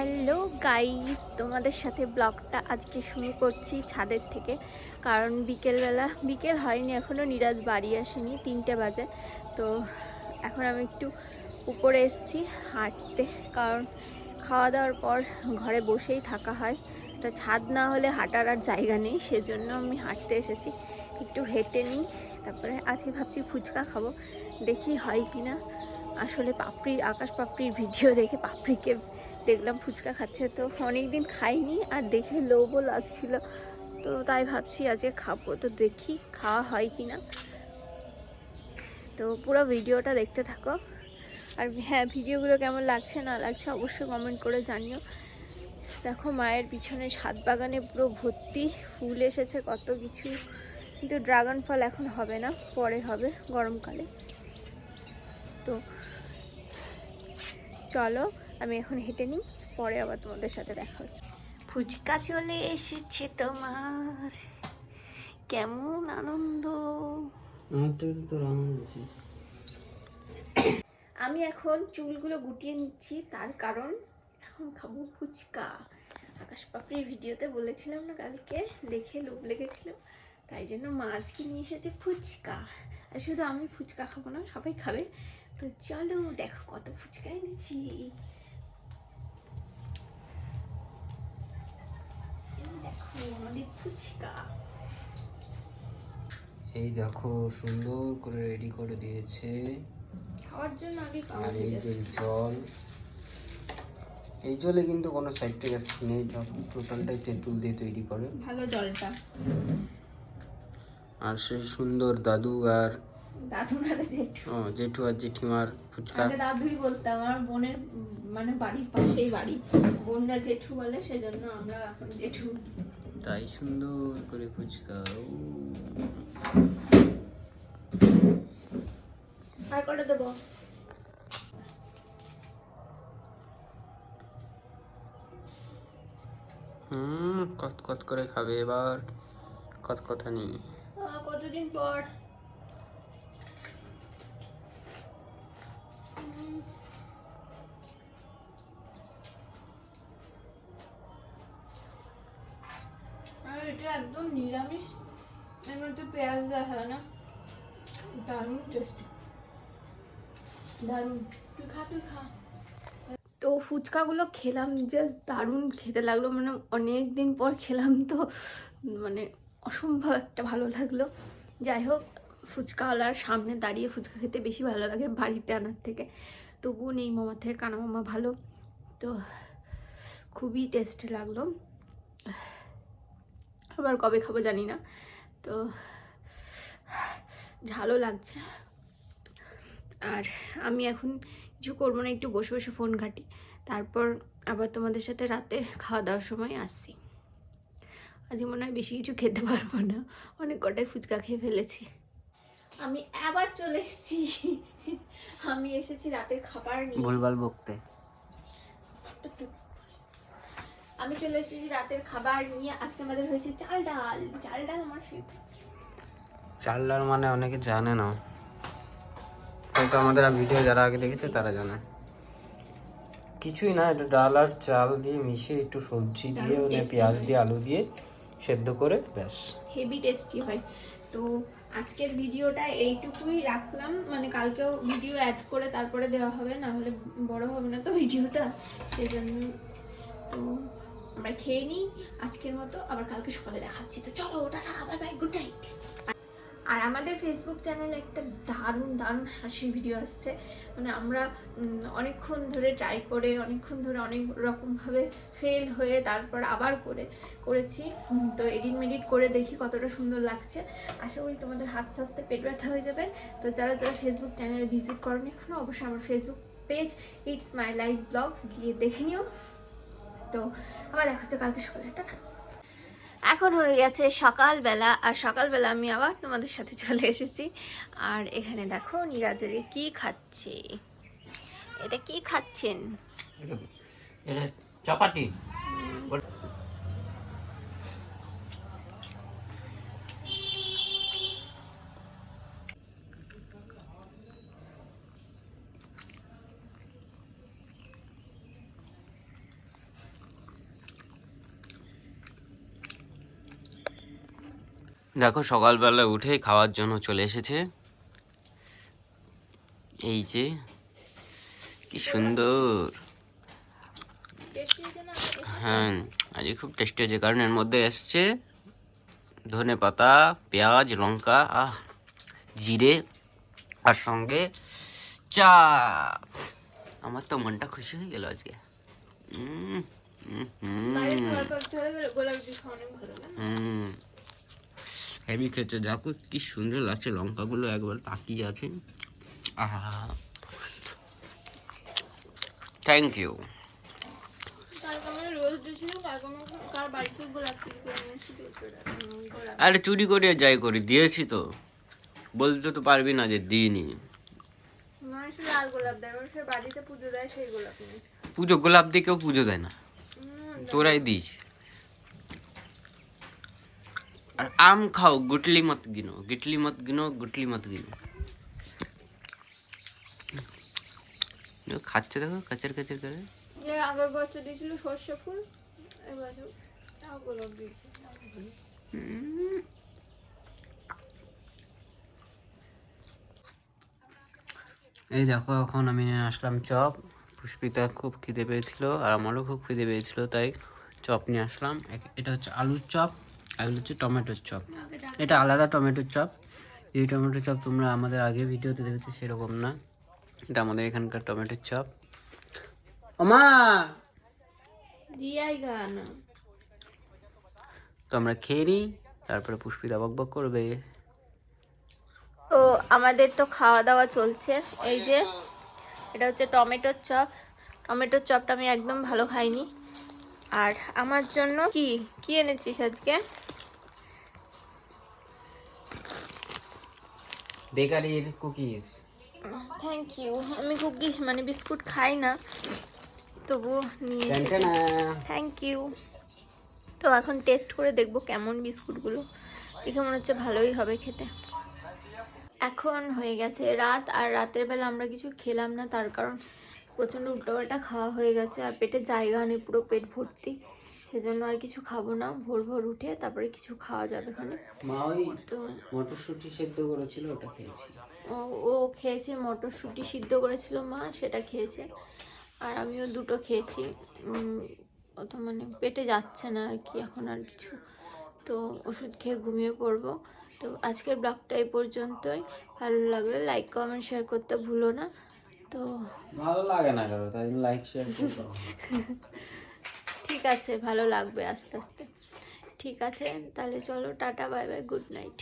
Hello guys, তোমাদের সাথে ব্লগটা আজকে শুরু করছি ছাদের থেকে। কারণ বিকেলবেলা, বিকেল হয়নি এখনও নিরাজ বাড়ি আসেনি, তিনটে বাজে। তো এখন আমি একটু উপরে এসেছি হাঁটতে, কারণ খাওয়া দাওয়ার পর ঘরে বসেই থাকা হয়। তো ছাদ না হলে হাঁটার আর জায়গা নেই, সেজন্য আমি হাঁটতে এসেছি। একটু হেঁটে নিই, তারপরে আজকে ভাবছি ফুচকা খাব, দেখি হয় কি না আসলে পাপড়ি, আকাশ পাপড়ির ভিডিও দেখে পাপড়িকে দেখলাম ফুচকা খাচ্ছে তো অনেক দিন খাইনি আর দেখে লোভও লাগছিল। তো তাই ভাবছি আজকে খাব। তো দেখি খাওয়া হয় কি না তো পুরো ভিডিওটা দেখতে থাকো। আর হ্যাঁ ভিডিওগুলো কেমন লাগছে, না লাগছে অবশ্যই কমেন্ট করে জানিও। দেখো মায়ের পিছনে সাত বাগানে পুরো ভর্তি, ফুল এসেছে কত কিছু। কিন্তু ড্রাগন ফল এখন হবে না, পরে হবে গরমকালে। তো চলো আমি এখন হেঁটে নিই পরে আবার তোমাদের সাথে দেখা হচ্ছে ফুচকা চলে এসেছে তোমার। কেমন আনন্দ? আমি এখন চুলগুলো গুটিয়ে নিচ্ছি তার কারণ এখন খাব ফুচকা। আকাশ পাপড়ির ভিডিওতে বলেছিলাম না কালকে দেখে লোভ লেগেছিল তাই জন্য মা আজকে নিয়ে এসেছে ফুচকা। আর শুধু আমি ফুচকা খাব না সবাই খাবে। তো চলো দেখো কত ফুচকা এনেছি। এই দেখো সুন্দর করে রেডি করে দিয়েছে। খাওয়ার জন্য আগে আর এই যে জল এই জলে কিন্তু কোনো সাইড থেকে নেই টোটালটাই তেঁতুল দিয়ে তৈরি করে। ভালো জলটা। আর সেই সুন্দর দাদু আর জেঠু। আর জেঠিমার ফুচকা। আগে দাদুই বলতাম আমার বোনের মানে বাড়ির পাশেই বাড়ি। বোনরা জেঠু বলে সেজন্য আমরা জেঠু। তাই সুন্দর করে ফুচকা আর করে দেবো? হুম কত কত করে খাবে এবার? কত কথা নেই। কতদিন পর? এটা একদম নিরামিষ। এর মধ্যে পেঁয়াজ দেওয়া হয় না। দারুণ টেস্টি দারুণ। তুই খা তুই খা। তো ফুচকাগুলো খেলাম জাস্ট দারুণ খেতে লাগল। মানে অনেক দিন পর খেলাম তো মানে অসম্ভব একটা ভালো লাগল। যাই হোক, ফুচকাওয়ালার সামনে দাঁড়িয়ে ফুচকা খেতে বেশি ভালো লাগে বাড়িতে আনার থেকে। তবুও নেই মামার থেকে, কানা মামা ভালো। তো খুবই টেস্ট লাগল। আবার কবে খাব জানি না। তো ঝালও লাগছে। আর আমি এখন কিছু করব না একটু বসে বসে ফোন ঘাঁটি। তারপর আবার তোমাদের সাথে রাতে খাওয়া দাওয়ার সময় আসছি। আজ মনে হয় বেশি কিছু খেতে পারব না। অনেক কটাই ফুচকা খেয়ে ফেলেছি। আমি আবার চলে এসেছি। আমি এসেছি রাতের খাবার নিয়ে। ভুলভাল বকতে। আমি চলে এসেছি রাতের খাবার নিয়ে। আজকে আমাদের হয়েছে চাল ডাল। চাল ডাল আমার ফেভারিট চাল ডাল মানে অনেকে জানে না। হয়তো আমাদের ভিডিও যারা আগে দেখেছে তারা জানে। কিছুই না এটা ডাল আর চাল দিয়ে মিশিয়ে একটু সবজি দিয়ে মানে পেঁয়াজ দিয়ে আলু দিয়ে সেদ্ধ করে ব্যাস। হেভি টেস্টি হয়। তো আজকের ভিডিওটা এইটুকুই রাখলাম। মানে কালকেও ভিডিও অ্যাড করে তারপরে দেওয়া হবে না হলে বড় হবে না তো ভিডিওটা সেই জন্য তো আমরা খেয়ে নিই, আজকের মতো আবার কালকে সকালে দেখাচ্ছি। তো চলো, tata bye bye good night আর আমাদের ফেসবুক চ্যানেলে একটা দারুণ দারুণ হাসির ভিডিও আসছে। মানে আমরা অনেকক্ষণ ধরে ট্রাই করে, অনেকক্ষণ ধরে অনেক রকমভাবে ফেল হয়ে তারপর আবার করে, করেছি। তো এডিট মেডিট করে দেখি কতটা সুন্দর লাগছে। আশা করি তোমাদের হাসতে হাসতে পেট ব্যথা হয়ে যাবে। তো যারা যারা ফেসবুক চ্যানেলে ভিজিট করেন এখনও অবশ্যই আমার Facebook page it's my life blogs গিয়ে দেখে নিও। তো আবার দেখা হচ্ছে কালকে সকালে টাটা। এখন হয়ে গেছে সকালবেলা আর সকালবেলা আমি আবার তোমাদের সাথে চলে এসেছি। আর এখানে দেখো নিরাজের কি খাচ্ছে। এটা কি খাচ্ছেন? এটা চাপাটি দেখো সকালবেলা উঠে খাওয়ার জন্য চলে এসেছে। এই যে কি সুন্দর। হ্যাঁ আজকে খুব টেস্টি হয়েছে কারণ এর মধ্যে এসছে ধনে পাতা পেঁয়াজ লঙ্কা আহ জিরে আর সঙ্গে চা আমার তো মনটা খুশি হয়ে গেল আজকে। হুম। হুম হুম। হেভি খেতে দেখো কি সুন্দর লাগছে। লঙ্কাগুলো একবার তাকিয়ে আছে। আহা। থ্যাংক ইউ আরে চুরি করে যাই করি। দিয়েছি তো। বলতে তো পারবি না যে দিইনি। পুজো গোলাপ দিয়ে কেউ পুজো দেয় না। তোরাই দিস। আর আম খাও গুটলি মত গিনো গিটলি মত গিনো গুটলি মত গিনো। খাচ্ছে দেখো কাচার কাচার করে। যে আগের বছর দিয়েছিল সর্ষে ফুল এবছর তাও গোলাপ দিয়েছে এই দেখো এখন আমি নিয়ে আসলাম চপ। পুষ্পিতা খুব খিদে পেয়েছিল আর আমারও খুব খিদে পেয়েছিল তাই চপ নিয়ে আসলাম। এটা হচ্ছে আলুর চপ। এগুলো হচ্ছে টমেটোর চপ। এটা আলাদা টমেটোর চপ। এই টমেটোর চপ তোমরা আমাদের আগে ভিডিওতে দেখেছ সেরকম না। এটা আমাদের এখানকার টমেটোর চপ। গানা। তো আমরা খেয়ে নিই তারপরে পুষ্পিতা বক বক করবে। তো আমাদের তো খাওয়া দাওয়া চলছে। এই যে এটা হচ্ছে টমেটোর চপ। টমেটোর চপটা আমি একদম ভালো খাইনি। আর আমার জন্য কি? কি এনেছিস আজকে? বেকারির কুকিজ। থ্যাংক ইউ আমি কুকি মানে বিস্কুট খাই না তবু নিয়ে থ্যাংক ইউ তো এখন টেস্ট করে দেখব কেমন বিস্কুটগুলো। দেখে মনে হচ্ছে ভালোই হবে খেতে। এখন হয়ে গেছে রাত আর রাতের বেলা আমরা কিছু খেলাম না তার কারণ প্রচণ্ড উল্টোপাল্টা খাওয়া হয়ে গেছে আর পেটে জায়গা নেই পুরো পেট ভর্তি। সেজন্য আর কিছু খাব না। ভোর ভোর উঠে তারপরে কিছু খাওয়া যাবে এখানে মা ওই তো মটরশুঁটি সেদ্ধ করেছিল ওটা খেয়েছি ও ও খেয়েছে মটরশুঁটি সিদ্ধ করেছিল মা সেটা খেয়েছে। আর আমিও দুটো খেয়েছি। অত মানে পেটে যাচ্ছে না আর কি এখন আর কিছু। তো ওষুধ খেয়ে ঘুমিয়ে পড়ব। তো আজকের ব্লগটা এই পর্যন্তই। ভালো লাগলে লাইক কমেন্ট শেয়ার করতে ভুলো না। তো ভালো লাগে না কারও তাই লাইক শেয়ার করতে ঠিক আছে, ভালো লাগবে আস্তে আস্তে। ঠিক আছে, তাহলে চলো, tata, bye bye, good night.